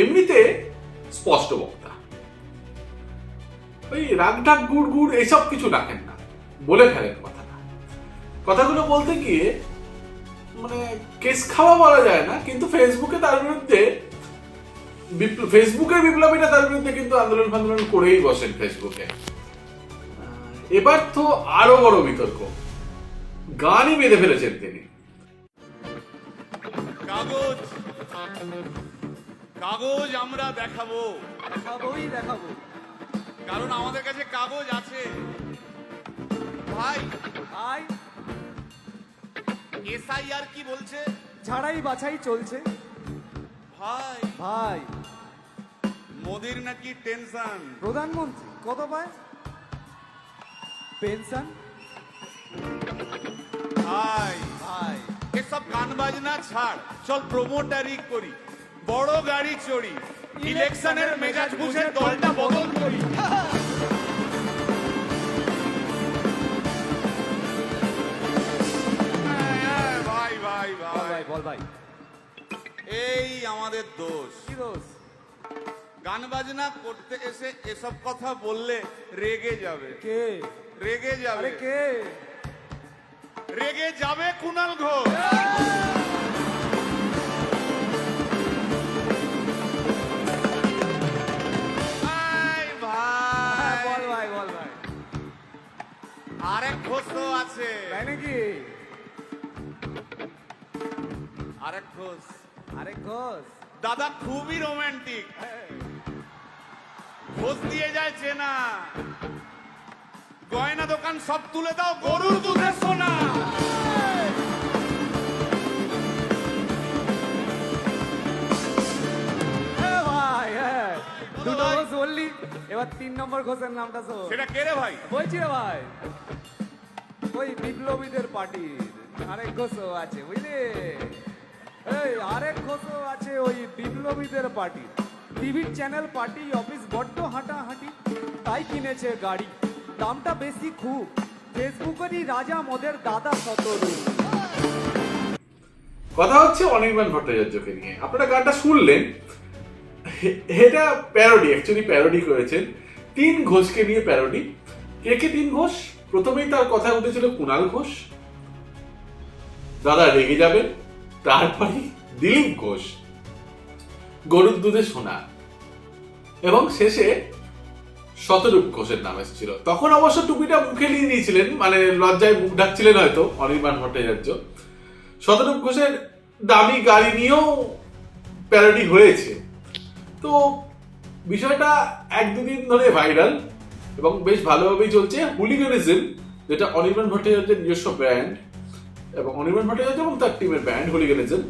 এমনিতে স্পষ্ট বক্তা। ওই রাগ ঢাক গুড় গুড় এইসব কিছু রাখেন না। বলে ফেলেন কথাটা। কথাগুলো বলতে গিয়ে মানে কেস খাওয়া বলা যায় না, কিন্তু ফেসবুকে তার বিরুদ্ধে ফেসবুকের বিপ্লবীরা তার বিরুদ্ধে কিন্তু আন্দোলন ফান্দোলন করেই বসেন ফেসবুকে। এবার তো আরও বড় বিতর্ক। গানই বেঁধে ফেলেছেন তিনি। কাগজ। কাগজ আমরা দেখাবো। দেখাবোই দেখাবো। কারণ আমাদের কাছে কাগজ আছে। ভাই ভাই। এসআইআর কি বলছে? ঝাড়াই বাছাই চলছে। ভাই। ভাই। মোদির নাকি টেনশন? প্রধানমন্ত্রী কত পায়? পেনশন? ভাই। ভাই। এসব গান বাজনা ছাড় চল প্রমোটারি করি। বড় গাড়ি চড়ি। ইলেকশনের মেজাজ বুঝে দলটা বদল করি। ভাই ভাই ভাই ভাই। বল ভাই। এই আমাদের দোষ। কি দোষ? গান বাজনা করতে এসে এসব কথা বললে রেগে যাবে। কে? রেগে যাবে। কে? রেগে যাবে কুনাল ঘোষ। ঘোষ দাদা খুবই রোমান্টিক ঘোষ দিয়ে যায় চেনা। গয়না দোকান সব তুলে দাও গরুর দুধের সোনা। হ্যাঁ দুটো ঘোষ বললি এবার তিন নম্বর ঘোষের নামটা শোন। সেটা কে রে ভাই? বলছি রে ভাই ওই বিপ্লবীদের পার্টির আরেক ঘোষও আছে বুঝলি? এই, আরেক ঘোষও আছে ওই বিপ্লবীদের পার্টি। টিভির চ্যানেল পার্টি, অফিস বড্ড হাঁটাহাঁটি, তাই কিনেছে গাড়ি। দামটা বেশি খুব। ফেসবুকেরই রাজা মদের দাদা সতরু। কথা হচ্ছে অনির্বাণ ভট্টাচার্যকে নিয়ে। আপনারা গানটা শুনলেন। এটা প্যারোডি অ্যাকচুয়ালি প্যারোডি করেছেন। তিন ঘোষকে নিয়ে প্যারোডি কে কে তিন ঘোষ? প্রথমেই তার কথা উঠেছিল কুণাল ঘোষ। দাদা রেগে যাবেন। তারপরে দিলীপ ঘোষ, গরুর দুধে সোনা এবং শেষে শতরূপ ঘোষের নাম এসেছিল। তখন অবশ্য টুপিটা মুখে নিয়ে নিয়েছিলেন মানে লজ্জায় মুখ ঢাকছিলেন হয়তো, অনির্বাণ ভট্টাচার্য। শতরূপ ঘোষের দামি গাড়ি নিয়েও প্যারোডি হয়েছে। তো বিষয়টা এক দুদিন ধরে ভাইরাল এবং বেশ ভালোভাবেই চলছে। হুলিগানিজম, যেটা অনির্বাণ ভট্টাচার্যের নিজস্ব ব্র্যান্ড এবং অনির্বাণ ভট্টাচার্য এবং তার টিমের ব্যান্ড হুলিগানিজম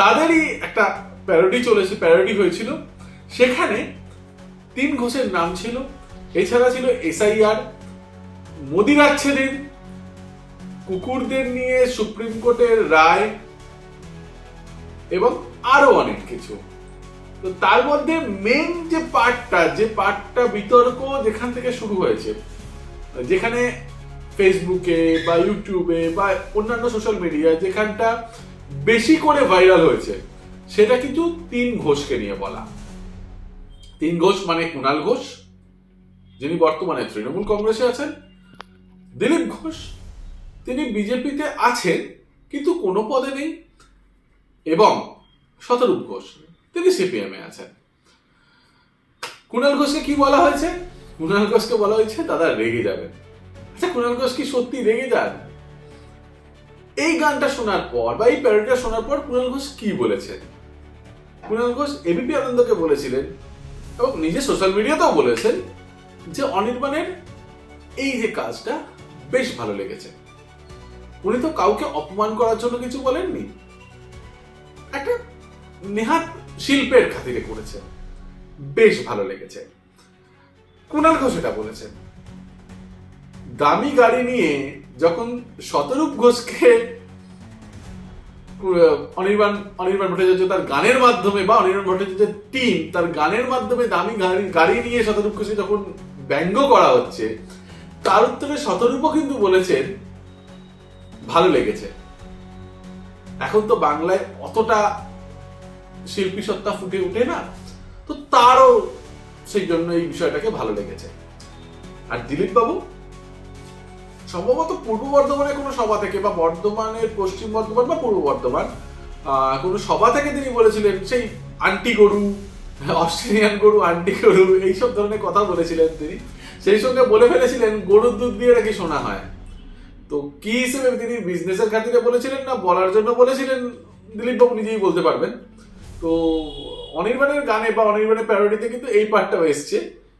তাদেরই একটা প্যারোডি চলেছে প্যারোডি হয়েছিল। সেখানে তিন ঘোষের নাম ছিল, এছাড়া ছিল এসআইআর মোদি দিন কুকুরদের নিয়ে সুপ্রিম কোর্টের রায়, এবং আরও অনেক কিছু। তো তার মধ্যে মেন যে পার্টটা যে পার্টটা বিতর্ক যেখান থেকে শুরু হয়েছে, যেখানে ফেসবুকে বা ইউটিউবে বা অন্যান্য সোশ্যাল মিডিয়ায় যেখানটা বেশি করে ভাইরাল হয়েছে, সেটা কিন্তু তিন ঘোষকে নিয়ে বলা। তিন ঘোষ মানে কুণাল ঘোষ, যিনি বর্তমানে তৃণমূল কংগ্রেসে আছেন, দিলীপ ঘোষ, তিনি বিজেপিতে আছেন, কিন্তু কোনো পদে নেই, এবং শতরূপ ঘোষ, তিনি সিপিএম আছেন। কুণাল ঘোষকে কি বলা হয়েছে? কুণাল ঘোষকে বলা হয়েছে, দাদা, রেগে যাবেন। আচ্ছা কুণাল ঘোষ কি সত্যি রেগে যান? এই গানটা শোনার পর বা এই প্যারোডিটা শোনার পর কুণাল ঘোষ কি বলেছেন? কুণাল ঘোষ এবিপি আনন্দকে বলেছিলেন এবং নিজে সোশ্যাল মিডিয়াতেও বলেছেন যে অনির্বাণের এই যে কাজটা বেশ ভালো লেগেছে। উনি তো কাউকে অপমান করার জন্য কিছু বলেননি। একটা নেহাত শিল্পের খাতিরে করেছে বেশ ভালো লেগেছে। কুণাল ঘোষ এটা বলেছেন। দামি গাড়ি নিয়ে যখন শতরূপ ঘোষকে অনির্বাণ অনির্বাণ ভট্টাচার্য তার গানের মাধ্যমে বা অনির্বাণ ভট্টাচার্যের টিম তার গানের মাধ্যমে দামি গাড়ি গাড়ি নিয়ে শতরূপ ঘোষকে যখন ব্যঙ্গ করা হচ্ছে, তার উত্তরে শতরূপও কিন্তু বলেছেন, ভালো লেগেছে। এখন তো বাংলায় অতটা শিল্পী সত্তা ফুটে ওঠে না, তো তারও সেই জন্য এই বিষয়টাকে ভালো লেগেছে। আর দিলীপ বাবু সম্ভবত পূর্ব বর্ধমানের কোনো সভা থেকে বা বর্ধমানের পশ্চিম বর্ধমান বা পূর্ব বর্ধমান কোনো সভা থেকে তিনি বলেছিলেন, সেই আন্টি গরু, অস্ট্রেলিয়ান গরু, আন্টি গরু, এইসব ধরনের কথা বলেছিলেন তিনি। সেই সঙ্গে বলে ফেলেছিলেন, গরুর দুধ দিয়ে নাকি শোনা হয়? তো কি হিসেবে তিনি বিজনেসের খাতিরে বলেছিলেন না বলার জন্য বলেছিলেন দিলীপ বাবু নিজেই বলতে পারবেন। তো অনির্বাণের গানে বা অনির্বাণের প্যারোডিতে কিন্তু এই পার্টটাও এসছে,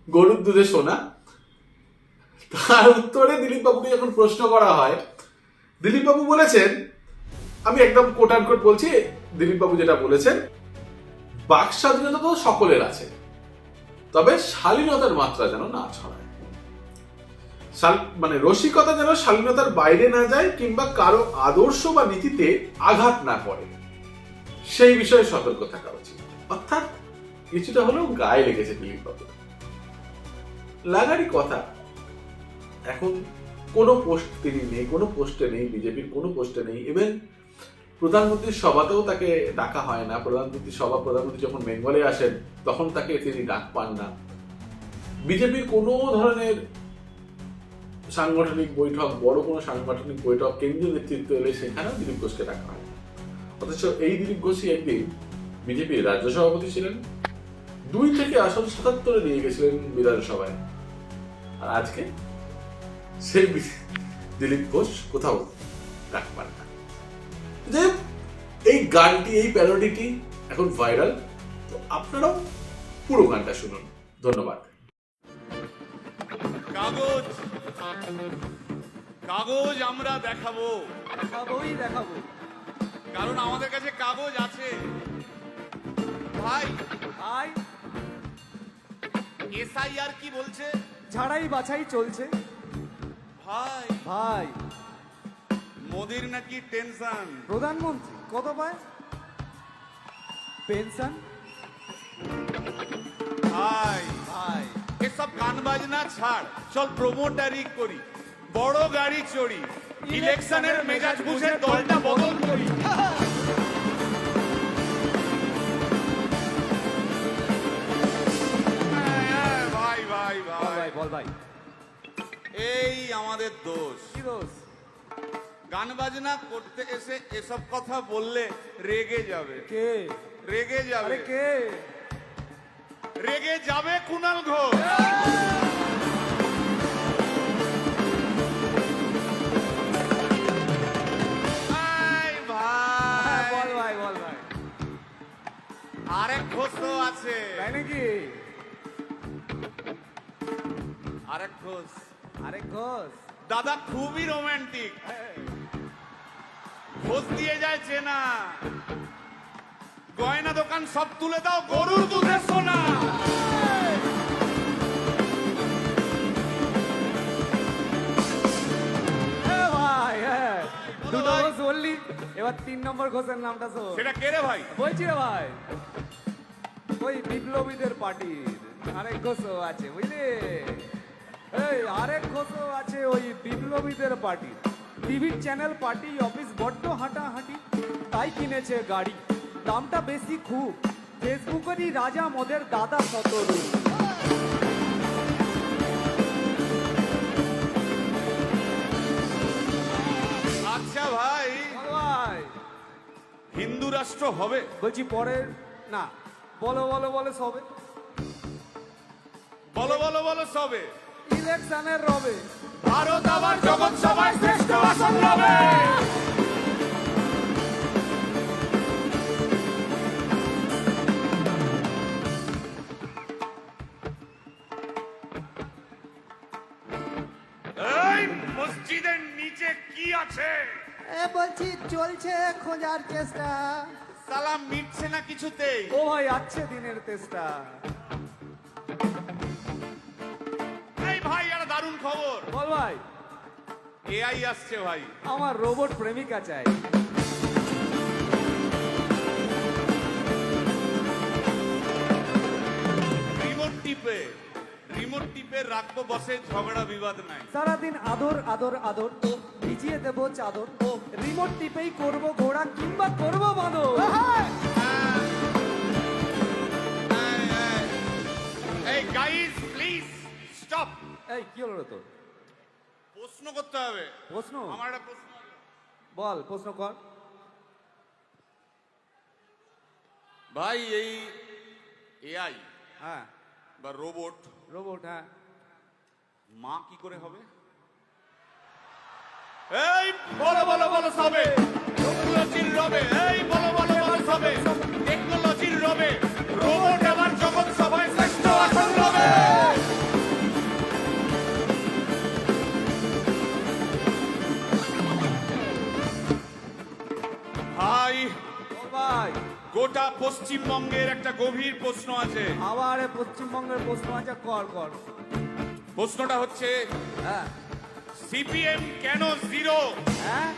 গরুর দুধে সোনা। তার উত্তরে দিলীপ বাবুকে যখন প্রশ্ন করা হয় দিলীপ বাবু বলেছেন, আমি একদম কোট কোট বলছি দিলীপ বাবু যেটা বলেছেন, বাক স্বাধীনতা তো সকলের আছে, তবে শালীনতার মাত্রা যেন না ছড়ায়। মানে রসিকতা যেন শালীনতার বাইরে না যায় কিংবা কারও আদর্শ বা নীতিতে আঘাত না করে সেই বিষয়ে সতর্ক থাকা উচিত। অর্থাৎ কিছুটা হলেও গায়ে লেগেছে দিলীপ বাবু লাগারই কথা এখন কোনো পোস্ট তিনি নেই, কোনো পোস্টে নেই, বিজেপির কোনো পোস্টে নেই ইভেন প্রধানমন্ত্রীর সভাতেও তাকে ডাকা হয় না। প্রধানমন্ত্রীর সভা, প্রধানমন্ত্রী যখন বেঙ্গলে আসেন, তখন তাকে তিনি ডাক পান না। বিজেপির কোনো ধরনের সাংগঠনিক বৈঠক, বড় কোনো সাংগঠনিক বৈঠক, কেন্দ্রীয় নেতৃত্ব এলে সেখানেও দিলীপ ঘোষকে ডাকা হয় অথচ এই দিলীপ ঘোষই একদিন বিজেপির রাজ্য সভাপতি ছিলেন, দুই থেকে আসন সাতাত্তরে নিয়ে গেছিলেন বিধানসভায়। আর আজকে সেই দিলীপ ঘোষ কোথাও ডাক পান না যে এই গানটি এই প্যারোডিটি এখন ভাইরাল তো আপনারাও পুরো গানটা শুনুন। ধন্যবাদ। কাগজ কাগজ আমরা দেখাবো। দেখাবোই দেখাবো। কারণ আমাদের কাছে কাগজ আছে। ভাই আই এসআইআর কি বলছে? ঝাড়াই বাছাই চলছে। ভাই। ভাই। মোদির নাকি টেনশন? প্রধানমন্ত্রী কত পায় পেনশন? ভাই। ভাই। এসব গান বাজনা ছাড় চল প্রমোটারি করি। বড় গাড়ি চড়ি। ইলেকশনের মেজাজ বুঝে দলটা বদল করি। হ্যাঁ, ভাই ভাই ভাই। ভাই বল ভাই। এই আমাদের দোষ। কি দোষ? গান বাজনা করতে এসে এসব কথা বললে রেগে যাবে। কে? রেগে যাবে। কে? রেগে যাবে কুনাল ঘোষ। ভাই, হ্যাঁ, বল ভাই ভাই বল ভাই। আরেক ঘোষও আছে। তাই নাকি? আরেক ঘোষ। আরে ঘোষ। দাদা খুবই রোমান্টিক ঘোষ দিয়ে যায় চেনা। গয়না দোকান সব তুলে দাও গরুর দুধের সোনা। দুটো ঘোষ বললি এবার তিন নম্বর ঘোষের নামটা শোন। সেটা কে রে ভাই? বলছি রে ভাই ওই বিপ্লবীদের পার্টির। আরেক ঘোষও আছে বুঝলি? এই আরেক ঘোষও আছে ওই বিপ্লবীদের পার্টির টিভির চ্যানেল পার্টি অফিস বড্ড হাঁটাহাঁটি তাই কিনেছে গাড়ি। দামটা বেশি খুব। ফেসবুকেরই রাজা মদের দাদা শতরু আচ্ছা ভাই ভাই হিন্দু রাষ্ট্র হবে? বলছি পরে না বলো বলো বলো সবে। বলো বলো বলো সবে। ইলেকশনের রবে। ভারত আবার জগৎ সভায় শ্রেষ্ঠ আসন রবে। এই মসজিদের নিচে কি আছে? এ বলছি চলছে খোঁজার চেষ্টা। সালাম মিটছে না কিছুতেই? ও ভাই আছে দিনের তেষ্টা। খবর বল ভাই এআই আসছে ভাই আমার রোবট প্রেমিকা চাই রিমোট টিপে রিমোট টিপে রাখব বসে ঝগড়া বিবাদ নাই সারাদিন আদর আদর আদর ভিজিয়ে দেবো চাদর রিমোট টিপেই করব ঘোড়া কিংবা করব বাঁদর এই, গাইস এই কি হলো রে তোর? প্রশ্ন করতে হবে। প্রশ্ন? আমার একটা প্রশ্ন বল প্রশ্ন কর। ভাই এই এআই হ্যাঁ। বা রোবট রোবট হ্যাঁ। মা কি করে হবে? এই বলো বলো বলো সবে। রবে এই বলো বলো বলো সবে। টেকনোলজির পশ্চিমবঙ্গের একটা গভীর প্রশ্ন আছে। আবার পশ্চিমবঙ্গের প্রশ্ন আছে কর কর। প্রশ্নটা হচ্ছে হ্যাঁ। সিপিএম কেন জিরো? হ্যাঁ?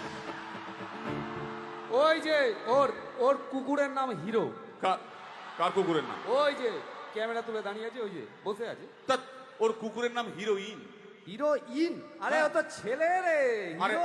ওই যে ওর ওর কুকুরের নাম হিরো। কার কুকুরের নাম? ওই যে ক্যামেরা তুলে দাঁড়িয়ে আছে ওই যে বসে আছে। তা ওর কুকুরের নাম হিরোইন। হিরো ইন আরে ও তো ছেলে রে হিরো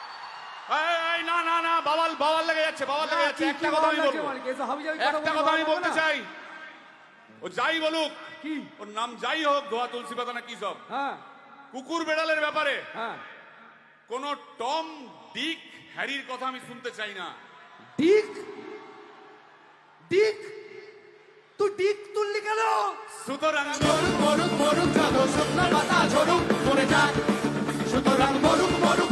না না না বাবাল বাবাল লেগে যাচ্ছে বাবাল লেগে যাচ্ছে। একটা কথা আমি বলব। একটা কথা আমি বলতে চাই। ও যাই বলুক কি? ওর নাম যাই হোক ধোয়া তুলসী পাতা না কি সব। হ্যাঁ। কুকুর বেড়ালের ব্যাপারে হ্যাঁ। কোন টম ডিক হ্যারির কথা আমি শুনতে চাই না। ডিক? ডিক? তুই ডিক তুললি কেন? সুতরাং মরুক মরুক মরুক শুকনো পাতা ঝরুক পড়ে যাক। সুতরাং মরুক মরুক